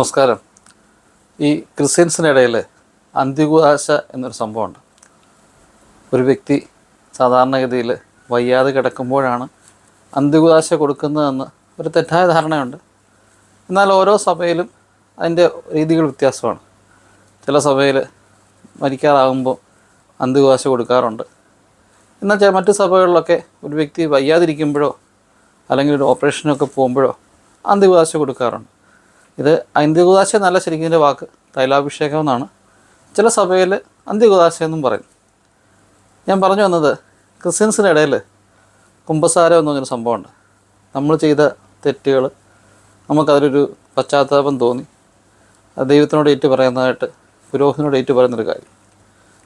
നമസ്കാരം. ഈ ക്രിസ്ത്യൻസിനിടയിൽ അന്ത്യകുദാശ എന്നൊരു സംഭവമുണ്ട്. ഒരു വ്യക്തി സാധാരണഗതിയിൽ വയ്യാതെ കിടക്കുമ്പോഴാണ് അന്ത്യകുദാശ കൊടുക്കുന്നതെന്ന് ഒരു തെറ്റായ ധാരണയുണ്ട്. എന്നാൽ ഓരോ സഭയിലും അതിന്റെ രീതികൾ വ്യത്യാസമാണ്. ചില സഭയിൽ മരിക്കാറാകുമ്പോൾ അന്ത്യകുദാശ കൊടുക്കാറുണ്ട്. എന്നാൽ മറ്റ് സഭകളിലൊക്കെ ഒരു വ്യക്തി വയ്യാതിരിക്കുമ്പോഴോ അല്ലെങ്കിൽ ഒരു ഓപ്പറേഷനൊക്കെ പോകുമ്പോഴോ അന്ത്യകുദാശ കൊടുക്കാറുണ്ട്. ഇത് അന്ത്യകുദാശ എന്നല്ല ശരിക്കും ഇതിന്റെ വാക്ക്. തൈലാഭിഷേകം എന്നാണ്. ചില സഭയിൽ അന്ത്യകുദാശ എന്നും പറയും. ഞാൻ പറഞ്ഞു വന്നത് ക്രിസ്ത്യൻസിന്റെ ഇടയിൽ കുംഭസാരം എന്ന് പറഞ്ഞൊരു സംഭവമുണ്ട്. നമ്മൾ ചെയ്ത തെറ്റുകൾ നമുക്കതിലൊരു പശ്ചാത്താപം തോന്നി. ദൈവത്തിനോട് ഏറ്റു പറയുന്നതായിട്ട് പുരോഹിതനോട് ഏറ്റു പറയുന്നൊരു കാര്യം.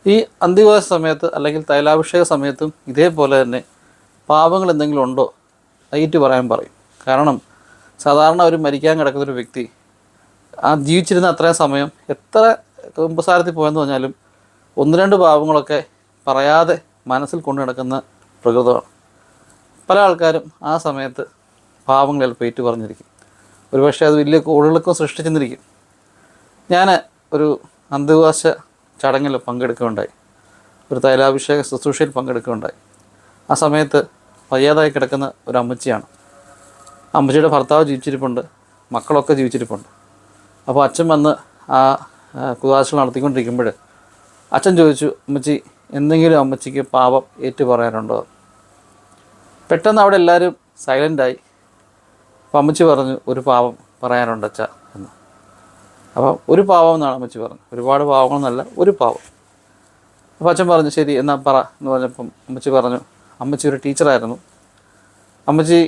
ഈ അന്ത്യവാസ സമയത്ത് അല്ലെങ്കിൽ തൈലാഭിഷേക സമയത്തും ഇതേപോലെ തന്നെ പാപങ്ങൾ എന്തെങ്കിലും ഉണ്ടോ? ഏറ്റു പറയാൻ പറയും. കാരണം സാധാരണ ഒരു മരിക്കാൻ കിടക്കുന്നൊരു വ്യക്തി ആ ജീവിച്ചിരുന്ന അത്രയും സമയം എത്ര കുമ്പസാരത്തിൽ പോയെന്ന് പറഞ്ഞാലും ഒന്ന് രണ്ട് ഭാവങ്ങളൊക്കെ പറയാതെ മനസ്സിൽ കൊണ്ടു നടക്കുന്ന പ്രകൃതമാണ്. പല ആൾക്കാരും ആ സമയത്ത് ഭാവങ്ങൾ ചിലപ്പോൾ ഏറ്റു പറഞ്ഞിരിക്കും ഒരുപക്ഷെ അത് വലിയ കൂടുതലൊക്കെ സൃഷ്ടിച്ചെന്നിരിക്കും. ഞാൻ ഒരു അന്ത്യവാസ ചടങ്ങിൽ പങ്കെടുക്കുകയുണ്ടായി. ഒരു തൈലാഭിഷേക ശുശ്രൂഷയിൽ പങ്കെടുക്കുകയുണ്ടായി. ആ സമയത്ത് വയ്യാതായി കിടക്കുന്ന ഒരു അമ്മച്ചിയാണ്. അമ്മച്ചിയുടെ ഭർത്താവ് ജീവിച്ചിരിപ്പുണ്ട്. മക്കളൊക്കെ ജീവിച്ചിരിപ്പുണ്ട്. അപ്പോൾ അച്ഛൻ വന്ന് ആ കുതാശ നടത്തിക്കൊണ്ടിരിക്കുമ്പോൾ അച്ഛൻ ചോദിച്ചു അമ്മച്ചി എന്തെങ്കിലും അമ്മച്ചിക്ക് പാപം ഏറ്റു പറയാനുണ്ടോ പെട്ടെന്ന് അവിടെ എല്ലാവരും സൈലന്റായി അപ്പോൾ അമ്മച്ചി പറഞ്ഞു ഒരു പാപം പറയാനുണ്ട് അച്ഛ എന്ന്. അപ്പോൾ ഒരു പാവം എന്നാണ് അമ്മച്ചി പറഞ്ഞു ഒരുപാട് പാവങ്ങളെന്നല്ല ഒരു പാവം അപ്പോൾ അച്ഛൻ പറഞ്ഞു ശരി എന്നാ പറ എന്ന് പറഞ്ഞപ്പം അമ്മച്ചി പറഞ്ഞു അമ്മച്ചി ഒരു ടീച്ചറായിരുന്നു. അമ്മച്ചി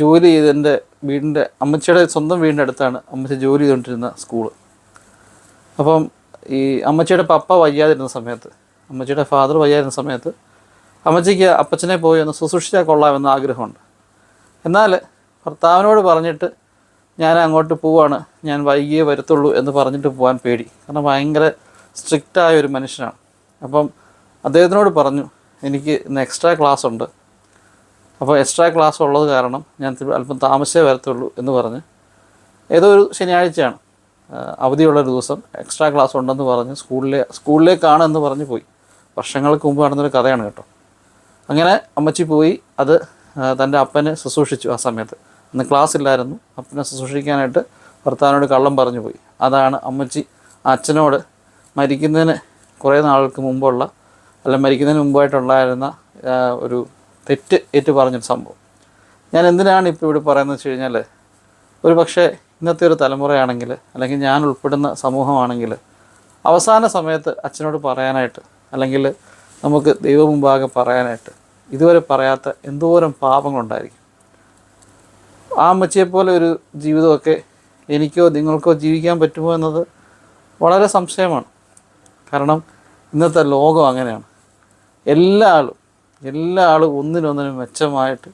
ജോലി ചെയ്ത് എന്റെ വീടിന്റെ അമ്മച്ചിയുടെ സ്വന്തം വീടിന്റെ അടുത്താണ് അമ്മച്ചി ജോലി ചെയ്തുകൊണ്ടിരുന്ന സ്കൂൾ. അപ്പം ഈ അമ്മച്ചിയുടെ പപ്പ വയ്യാതിരുന്ന സമയത്ത് അമ്മച്ചിയുടെ ഫാദർ വയ്യാതിരുന്ന സമയത്ത് അമ്മച്ചിക്ക് അപ്പച്ചനെ പോയി ഒന്ന് ശുശ്രൂഷിച്ചാൽ കൊള്ളാമെന്ന് ആഗ്രഹമുണ്ട്. എന്നാൽ ഭർത്താവിനോട് പറഞ്ഞിട്ട് ഞാൻ അങ്ങോട്ട് പോവാണ് ഞാൻ വൈകിയേ വരത്തുള്ളൂ എന്ന് പറഞ്ഞിട്ട് പോകാൻ പേടി. കാരണം ഭയങ്കര സ്ട്രിക്റ്റായ ഒരു മനുഷ്യനാണ്. അപ്പം അദ്ദേഹത്തിനോട് പറഞ്ഞു എനിക്ക് ഇന്ന് എക്സ്ട്രാ ക്ലാസ് ഉണ്ട്. അപ്പോൾ എക്സ്ട്രാ ക്ലാസ് ഉള്ളത് കാരണം ഞാൻ അല്പം താമസിച്ചേ വരത്തുള്ളൂ എന്ന് പറഞ്ഞ് ഏതോ ഒരു ശനിയാഴ്ചയാണ്. അവധിയുള്ളൊരു ദിവസം എക്സ്ട്രാ ക്ലാസ് ഉണ്ടെന്ന് പറഞ്ഞ് സ്കൂളിലെ സ്കൂളിലേക്കാണ് എന്ന് പറഞ്ഞ് പോയി. വർഷങ്ങൾക്ക് മുമ്പ് നടന്നൊരു കഥയാണ് കേട്ടോ. അങ്ങനെ അമ്മച്ചി പോയി അത് തന്റെ അപ്പനെ ശുശ്രൂഷിച്ചു ആ സമയത്ത്. അന്ന് ക്ലാസ് ഇല്ലായിരുന്നു. അപ്പനെ ശുശ്രൂഷിക്കാനായിട്ട് ഭർത്താവിനോട് കള്ളം പറഞ്ഞു പോയി. അതാണ് അമ്മച്ചി അച്ഛനോട് മരിക്കുന്നതിന് കുറേ നാൾക്ക് മുമ്പുള്ള അല്ല മരിക്കുന്നതിന് മുമ്പായിട്ടുണ്ടായിരുന്ന ഒരു തെറ്റ് ഏറ്റു പറഞ്ഞൊരു സംഭവം. ഞാൻ എന്തിനാണ് ഇപ്പോൾ ഇവിടെ പറയുന്നത് വെച്ച് കഴിഞ്ഞാൽ ഒരു പക്ഷേ ഇന്നത്തെ ഒരു തലമുറയാണെങ്കിൽ അല്ലെങ്കിൽ ഞാൻ ഉൾപ്പെടുന്ന സമൂഹമാണെങ്കിൽ അവസാന സമയത്ത് അച്ഛനോട് പറയാനായിട്ട് അല്ലെങ്കിൽ നമുക്ക് ദൈവമുമ്പാകെ പറയാനായിട്ട് ഇതുവരെ പറയാത്ത എന്തോരം പാപങ്ങളുണ്ടായിരിക്കും. ആ അമ്മച്ചിയെപ്പോലെ ഒരു ജീവിതമൊക്കെ എനിക്കോ നിങ്ങൾക്കോ ജീവിക്കാൻ പറ്റുമോ എന്നത് വളരെ സംശയമാണ്. കാരണം ഇന്നത്തെ ലോകം അങ്ങനെയാണ്. എല്ലാ ആളും എല്ലാ ആളും ഒന്നിനൊന്നിനും മെച്ചമായിട്ട്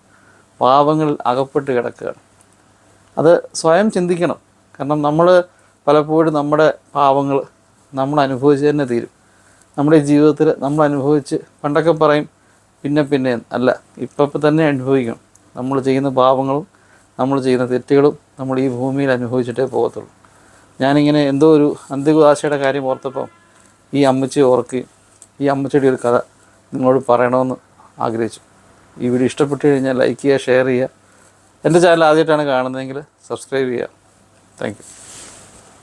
പാപങ്ങളിൽ അകപ്പെട്ട് കിടക്കുകയാണ്. അത് സ്വയം ചിന്തിക്കണം. കാരണം നമ്മൾ പലപ്പോഴും നമ്മുടെ പാപങ്ങൾ നമ്മൾ അനുഭവിച്ച് തന്നെ തീരും. നമ്മുടെ ജീവിതത്തിൽ നമ്മൾ അനുഭവിച്ച് പണ്ടൊക്കെ പറയും പിന്നെ പിന്നെ അല്ല ഇപ്പം തന്നെ അനുഭവിക്കണം. നമ്മൾ ചെയ്യുന്ന പാപങ്ങളും നമ്മൾ ചെയ്യുന്ന തെറ്റുകളും നമ്മൾ ഈ ഭൂമിയിൽ അനുഭവിച്ചിട്ടേ പോകത്തുള്ളൂ. ഞാനിങ്ങനെ എന്തോ ഒരു അന്ത്യകുദാശയുടെ കാര്യം ഓർത്തപ്പം ഈ അമ്മച്ചി ഓർക്കുകയും ഈ അമ്മച്ചിയുടെ ഒരു കഥ നിങ്ങളോട് പറയണമെന്ന് ആഗ്രഹിച്ചു. ഈ വീഡിയോ ഇഷ്ടപ്പെട്ടു കഴിഞ്ഞാൽ ലൈക്ക് ചെയ്യുക ഷെയർ ചെയ്യുക. എന്റെ ചാനൽ ആദ്യമായിട്ടാണ് കാണുന്നതെങ്കിൽ സബ്സ്ക്രൈബ് ചെയ്യുക. താങ്ക്